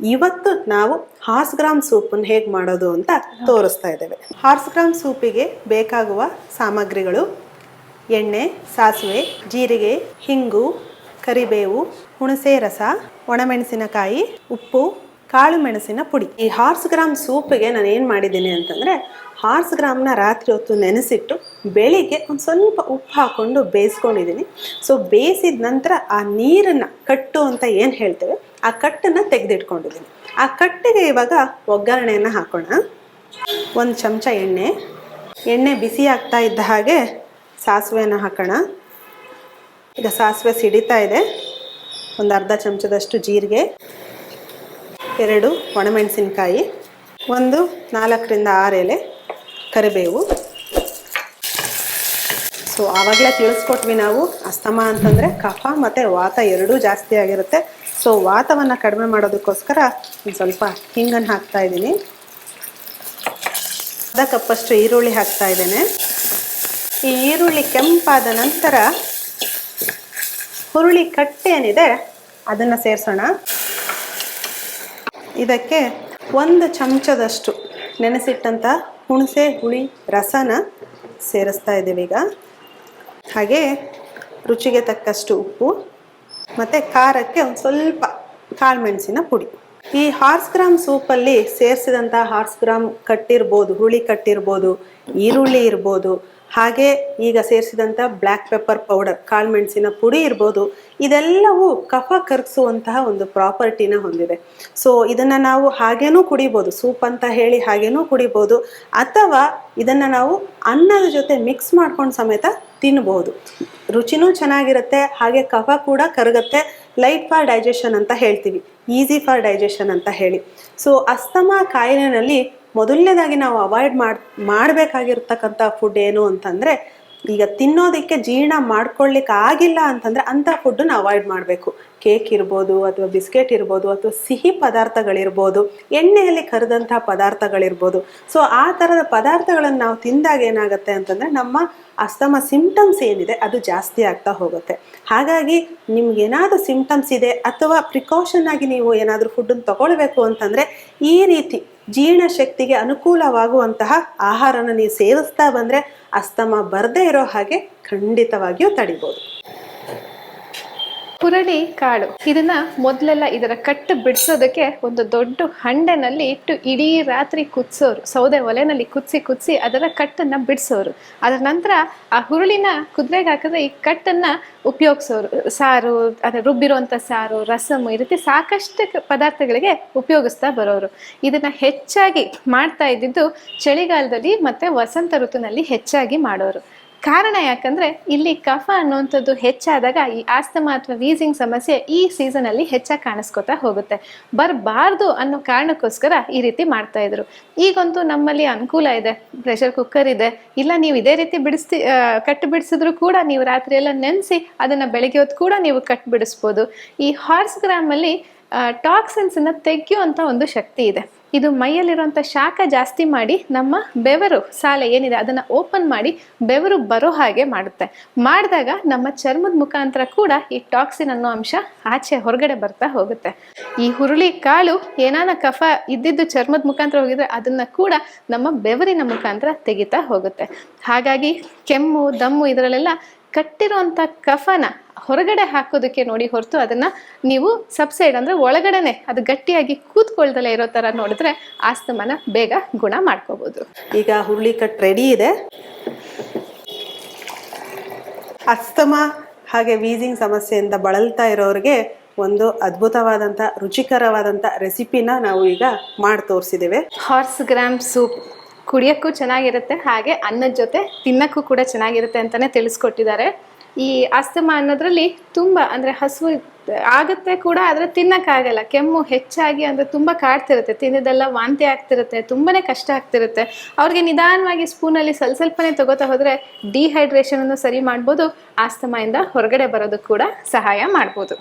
ಇವತ್ತು ನಾವು horse gram ಸೂಪನ್ನು ಹೇಗೆ ಮಾಡೋದು ಅಂತ ತೋರಿಸ್ತಾ ಇದ್ದೇವೆ. ಹಾರ್ಸ್ ಗ್ರಾಮ್ ಸೂಪಿಗೆ ಬೇಕಾಗುವ ಸಾಮಗ್ರಿಗಳು ಎಣ್ಣೆ, ಸಾಸಿವೆ, ಜೀರಿಗೆ, ಹಿಂಗು, ಕರಿಬೇವು, ಹುಣಸೆ ರಸ, ಒಣಮೆಣಸಿನಕಾಯಿ, ಉಪ್ಪು, ಕಾಳು ಮೆಣಸಿನ ಪುಡಿ. ಈ ಹಾರ್ಸ್ ಗ್ರಾಮ್ ಸೂಪಿಗೆ ನಾನು ಏನು ಮಾಡಿದ್ದೀನಿ ಅಂತಂದರೆ ಹಾರ್ಸ್ ಗ್ರಾಮ್ನ ರಾತ್ರಿ ಹೊತ್ತು ನೆನೆಸಿಟ್ಟು ಬೆಳಿಗ್ಗೆ ಒಂದು ಸ್ವಲ್ಪ ಉಪ್ಪು ಹಾಕ್ಕೊಂಡು ಬೇಯಿಸ್ಕೊಂಡಿದ್ದೀನಿ. ಸೊ ಬೇಯಿಸಿದ ನಂತರ ಆ ನೀರನ್ನು ಕಟ್ಟು ಅಂತ ಏನು ಹೇಳ್ತೇವೆ? ಆ ಕಟ್ಟನ್ನು ತೆಗೆದಿಟ್ಕೊಂಡಿದ್ದೀನಿ. ಆ ಕಟ್ಟಿಗೆ ಇವಾಗ ಒಗ್ಗರಣೆಯನ್ನು ಹಾಕೋಣ. ಒಂದು ಚಮಚ ಎಣ್ಣೆ. ಎಣ್ಣೆ ಬಿಸಿ ಆಗ್ತಾ ಇದ್ದ ಹಾಗೆ ಸಾಸಿವೆನ ಹಾಕೋಣ. ಈಗ ಸಾಸಿವೆ ಸಿಡಿತಾ ಇದೆ. ಒಂದು ಅರ್ಧ ಚಮಚದಷ್ಟು ಜೀರಿಗೆ. ಎರಡು ಒಣಮೆಣಸಿನ್ಕಾಯಿ. ಒಂದು ನಾಲ್ಕರಿಂದ ಆರು ಎಲೆ ಕರಿಬೇವು. ಸೊ ಆವಾಗಲೇ ತಿಳಿಸ್ಕೊಟ್ವಿ ನಾವು ಅಸ್ತಮ ಅಂತಂದರೆ ಕಫ ಮತ್ತು ವಾತ ಎರಡೂ ಜಾಸ್ತಿ ಆಗಿರುತ್ತೆ. ಸೊ ವಾತವನ್ನು ಕಡಿಮೆ ಮಾಡೋದಕ್ಕೋಸ್ಕರ ಸ್ವಲ್ಪ ಹಿಂಗನ್ನು ಹಾಕ್ತಾ ಇದ್ದೀನಿ. ಅರ್ಧ ಕಪ್ಪಷ್ಟು ಈರುಳ್ಳಿ ಹಾಕ್ತಾ ಇದ್ದೇನೆ. ಈ ಈರುಳ್ಳಿ ಕೆಂಪಾದ ನಂತರ ಹುರುಳಿ ಕಟ್ಟೆ ಏನಿದೆ ಅದನ್ನು ಸೇರಿಸೋಣ. ಇದಕ್ಕೆ ಒಂದು ಚಮಚದಷ್ಟು ನೆನೆಸಿಟ್ಟಂಥ ಹುಣಸೆ ಹುಳಿ ರಸನ ಸೇರಿಸ್ತಾ ಇದ್ದೀವಿ ಈಗ. ಹಾಗೆ ರುಚಿಗೆ ತಕ್ಕಷ್ಟು ಉಪ್ಪು, ಮತ್ತು ಖಾರಕ್ಕೆ ಒಂದು ಸ್ವಲ್ಪ ಕಾಳು ಮೆಣಸಿನ ಪುಡಿ. ಈ ಹಾರ್ಸ್ ಗ್ರಾಮ್ ಸೂಪಲ್ಲಿ ಸೇರಿಸಿದಂಥ ಹಾರ್ಸ್ ಗ್ರಾಮ್ ಕಟ್ಟಿರ್ಬೋದು, ಹುಳಿ ಕಟ್ಟಿರ್ಬೋದು, ಈರುಳ್ಳಿ ಇರ್ಬೋದು, ಹಾಗೆ ಈಗ ಸೇರಿಸಿದಂಥ ಬ್ಲ್ಯಾಕ್ ಪೆಪ್ಪರ್ ಪೌಡರ್, ಕಾಳು ಮೆಣಸಿನ ಪುಡಿ ಇರ್ಬೋದು, ಇದೆಲ್ಲವೂ ಕಫ ಕರಗಿಸುವಂತಹ ಒಂದು ಪ್ರಾಪರ್ಟಿನ ಹೊಂದಿದೆ. ಸೊ ಇದನ್ನು ನಾವು ಹಾಗೇನೂ ಕುಡಿಬೋದು, ಸೂಪ್ ಅಂತ ಹೇಳಿ ಹಾಗೇನೂ ಕುಡಿಬೋದು, ಅಥವಾ ಇದನ್ನು ನಾವು ಅನ್ನದ ಜೊತೆ ಮಿಕ್ಸ್ ಮಾಡ್ಕೊಂಡು ಸಮೇತ ತಿನ್ಬೋದು ರುಚಿನೂ ಚೆನ್ನಾಗಿರುತ್ತೆ, ಹಾಗೆ ಕಫ ಕೂಡ ಕರಗುತ್ತೆ. ಲೈಟ್ ಫಾರ್ ಡೈಜೆಷನ್ ಅಂತ ಹೇಳ್ತೀವಿ. ಈಸಿ ಫಾರ್ ಡೈಜೆಷನ್ ಅಂತ ಹೇಳಿ. ಸೊ ಅಸ್ತಮಾ ಕಾಯಿಲೆನಲ್ಲಿ ಮೊದಲನೇದಾಗಿ ನಾವು ಅವಾಯ್ಡ್ ಮಾಡಿ, ಮಾಡಬೇಕಾಗಿರ್ತಕ್ಕಂಥ ಫುಡ್ ಏನು ಅಂತಂದರೆ, ಈಗ ತಿನ್ನೋದಕ್ಕೆ ಜೀರ್ಣ ಮಾಡ್ಕೊಳ್ಲಿಕ್ಕೆ ಆಗಿಲ್ಲ ಅಂತಂದರೆ ಅಂಥ ಫುಡ್ಡನ್ನು ಅವಾಯ್ಡ್ ಮಾಡಬೇಕು. ಕೇಕ್ ಇರ್ಬೋದು ಅಥವಾ ಬಿಸ್ಕೆಟ್ ಇರ್ಬೋದು ಅಥವಾ ಸಿಹಿ ಪದಾರ್ಥಗಳಿರ್ಬೋದು, ಎಣ್ಣೆಯಲ್ಲಿ ಕರೆದಂಥ ಪದಾರ್ಥಗಳಿರ್ಬೋದು. ಸೊ ಆ ಥರದ ಪದಾರ್ಥಗಳನ್ನು ನಾವು ತಿಂದಾಗ ಏನಾಗುತ್ತೆ ಅಂತಂದರೆ, ನಮ್ಮ ಅಸ್ತಮ ಸಿಂಪ್ಟಮ್ಸ್ ಏನಿದೆ ಅದು ಜಾಸ್ತಿ ಆಗ್ತಾ ಹೋಗುತ್ತೆ. ಹಾಗಾಗಿ ನಿಮ್ಗೆ ಏನಾದರೂ ಸಿಂಪ್ಟಮ್ಸ್ ಇದೆ ಅಥವಾ ಪ್ರಿಕಾಷನ್ ಆಗಿ ನೀವು ಏನಾದರೂ ಫುಡ್ಡನ್ನು ತಗೊಳ್ಬೇಕು ಅಂತಂದರೆ ಈ ರೀತಿ ಜೀರ್ಣಶಕ್ತಿಗೆ ಅನುಕೂಲವಾಗುವಂತಹ ಆಹಾರನ ನೀವು ಸೇವಿಸ್ತಾ ಬಂದರೆ ಅಸ್ತಮ ಬರದೇ ಇರೋ ಹಾಗೆ ಖಂಡಿತವಾಗಿಯೂ ತಡಿಬೋದು. ಹುರಳಿ ಕಾಳು. ಇದನ್ನ ಮೊದಲೆಲ್ಲ ಇದರ ಕಟ್ಟು ಬಿಡಿಸೋದಕ್ಕೆ ಒಂದು ದೊಡ್ಡ ಹಂಡೆನಲ್ಲಿ ಇಟ್ಟು ಇಡೀ ರಾತ್ರಿ ಕುದಿಸೋರು. ಸೌದೆ ಒಲೆನಲ್ಲಿ ಕುದಿಸಿ ಕುದಿಸಿ ಅದರ ಕಟ್ಟನ್ನ ಬಿಡಿಸೋರು. ಅದರ ನಂತರ ಆ ಹುರುಳಿನ ಕುದುರೆಗೆ ಹಾಕಿದ್ರೆ ಈ ಕಟ್ಟನ್ನ ಉಪಯೋಗಿಸೋರು. ಸಾರು, ಅದೇ ರುಬ್ಬಿರುವಂಥ ಸಾರು ರಸಮ್ ಈ ರೀತಿ ಸಾಕಷ್ಟು ಪದಾರ್ಥಗಳಿಗೆ ಉಪಯೋಗಿಸ್ತಾ ಬರೋರು. ಇದನ್ನ ಹೆಚ್ಚಾಗಿ ಮಾಡ್ತಾ ಇದ್ದಿದ್ದು ಚಳಿಗಾಲದಲ್ಲಿ ಮತ್ತೆ ವಸಂತ ಋತುನಲ್ಲಿ ಹೆಚ್ಚಾಗಿ ಮಾಡೋರು. ಕಾರಣ ಯಾಕಂದ್ರೆ ಇಲ್ಲಿ ಕಫ ಅನ್ನುವಂಥದ್ದು ಹೆಚ್ಚಾದಾಗ ಈ ಆಸ್ತಮ ಅಥವಾ ವೀಸಿಂಗ್ ಸಮಸ್ಯೆ ಈ ಸೀಸನ್ ಅಲ್ಲಿ ಹೆಚ್ಚಾಗಿ ಕಾಣಿಸ್ಕೊತಾ ಹೋಗುತ್ತೆ. ಬರಬಾರ್ದು ಅನ್ನೋ ಕಾರಣಕ್ಕೋಸ್ಕರ ಈ ರೀತಿ ಮಾಡ್ತಾ ಇದ್ರು. ಈಗಂತೂ ನಮ್ಮಲ್ಲಿ ಅನುಕೂಲ ಇದೆ ಪ್ರೆಷರ್ ಕುಕ್ಕರ್ ಇದೆ. ಇಲ್ಲ, ನೀವು ಇದೇ ರೀತಿ ಬಿಡಿಸ್ತಿ ಕಟ್ಟು ಬಿಡಿಸಿದ್ರು ಕೂಡ ನೀವು ರಾತ್ರಿ ಎಲ್ಲ ನೆನೆಸಿ ಅದನ್ನ ಬೆಳಗ್ಗೆ ಹೊತ್ತು ಕೂಡ ನೀವು ಕಟ್ ಬಿಡಿಸ್ಬೋದು ಈ ಹಾರ್ಸ್ ಗ್ರಾಮಲ್ಲಿ ಟಾಕ್ಸಿನ್ಸ್ ಅನ್ನ ತೆಗೆಯುವಂತ ಒಂದು ಶಕ್ತಿ ಇದೆ. ಇದು ಮೈಯಲ್ಲಿರುವಂಥ ಶಾಖ ಜಾಸ್ತಿ ಮಾಡಿ ನಮ್ಮ ಬೆವರು ಸಾಲೆ ಏನಿದೆ ಅದನ್ನು ಓಪನ್ ಮಾಡಿ ಬೆವರು ಬರೋ ಹಾಗೆ ಮಾಡುತ್ತೆ. ಮಾಡಿದಾಗ ನಮ್ಮ ಚರ್ಮದ ಮುಖಾಂತರ ಕೂಡ ಈ ಟಾಕ್ಸಿನ್ ಅನ್ನೋ ಅಂಶ ಆಚೆ ಹೊರಗಡೆ ಬರ್ತಾ ಹೋಗುತ್ತೆ. ಈ ಹುರುಳಿ ಕಾಳು ಏನಾನ ಕಫ ಇದ್ದಿದ್ದು ಚರ್ಮದ ಮುಖಾಂತರ ಹೋಗಿದ್ರೆ ಅದನ್ನ ಕೂಡ ನಮ್ಮ ಬೆವರಿನ ಮುಖಾಂತರ ತೆಗಿತಾ ಹೋಗುತ್ತೆ. ಹಾಗಾಗಿ ಕೆಮ್ಮು, ದಮ್ಮು ಇದರಲ್ಲೆಲ್ಲ ಕಟ್ಟಿರುವಂಥ ಕಫನ ಹೊರಗಡೆ ಹಾಕೋದಕ್ಕೆ ನೋಡಿ ಹೊರತು ಅದನ್ನ ನೀವು ಸಬ್ಸೈಡ್ ಅಂದ್ರೆ ಒಳಗಡೆನೆ ಅದು ಗಟ್ಟಿಯಾಗಿ ಕೂತ್ಕೊಳ್ದಲೇ ಇರೋ ತರ ನೋಡಿದ್ರೆ ಆಸ್ತಮನ ಬೇಗ ಗುಣ ಮಾಡ್ಕೋಬಹುದು ಈಗ ಹುರುಳಿ ಕಟ್ ರೆಡಿ ಇದೆ. ಅಸ್ತಮ ಹಾಗೆ ವೀಸಿಂಗ್ ಸಮಸ್ಯೆಯಿಂದ ಬಳಲ್ತಾ ಇರೋರಿಗೆ ಒಂದು ಅದ್ಭುತವಾದಂಥ ರುಚಿಕರವಾದಂಥ ರೆಸಿಪಿನ ನಾವು ಈಗ ಮಾಡಿ ತೋರಿಸಿದ್ದೇವೆ. ಹಾರ್ಸ್ ಗ್ರಾಮ್ ಸೂಪ್ ಕುಡಿಯೋಕ್ಕೂ ಚೆನ್ನಾಗಿರುತ್ತೆ ಹಾಗೆ ಅನ್ನದ ಜೊತೆ ತಿನ್ನಕ್ಕೂ ಕೂಡ ಚೆನ್ನಾಗಿರುತ್ತೆ ಅಂತಾನೆ ತಿಳಿಸ್ಕೊಟ್ಟಿದ್ದಾರೆ. ಈ ಆಸ್ತಮ ಅನ್ನೋದ್ರಲ್ಲಿ ತುಂಬ ಅಂದರೆ ಹಸುವು ಆಗುತ್ತೆ ಕೂಡ, ಆದರೆ ತಿನ್ನಕ್ಕಾಗಲ್ಲ. ಕೆಮ್ಮು ಹೆಚ್ಚಾಗಿ ಅಂದರೆ ತುಂಬ ಕಾಡ್ತಿರುತ್ತೆ. ತಿಂದಿದ್ದೆಲ್ಲ ವಾಂತಿ ಆಗ್ತಿರುತ್ತೆ, ತುಂಬಾನೇ ಕಷ್ಟ ಆಗ್ತಿರುತ್ತೆ. ಅವ್ರಿಗೆ ನಿಧಾನವಾಗಿ ಸ್ಪೂನಲ್ಲಿ ಸ್ವಲ್ಪ ಸ್ವಲ್ಪನೇ ತಗೋತಾ ಹೋದರೆ ಡಿಹೈಡ್ರೇಷನ್ ಅನ್ನು ಸರಿ ಮಾಡ್ಬೋದು ಆಸ್ತಮಾಯಿಂದ ಹೊರಗಡೆ ಬರೋದಕ್ಕೆ ಕೂಡ ಸಹಾಯ ಮಾಡ್ಬೋದು.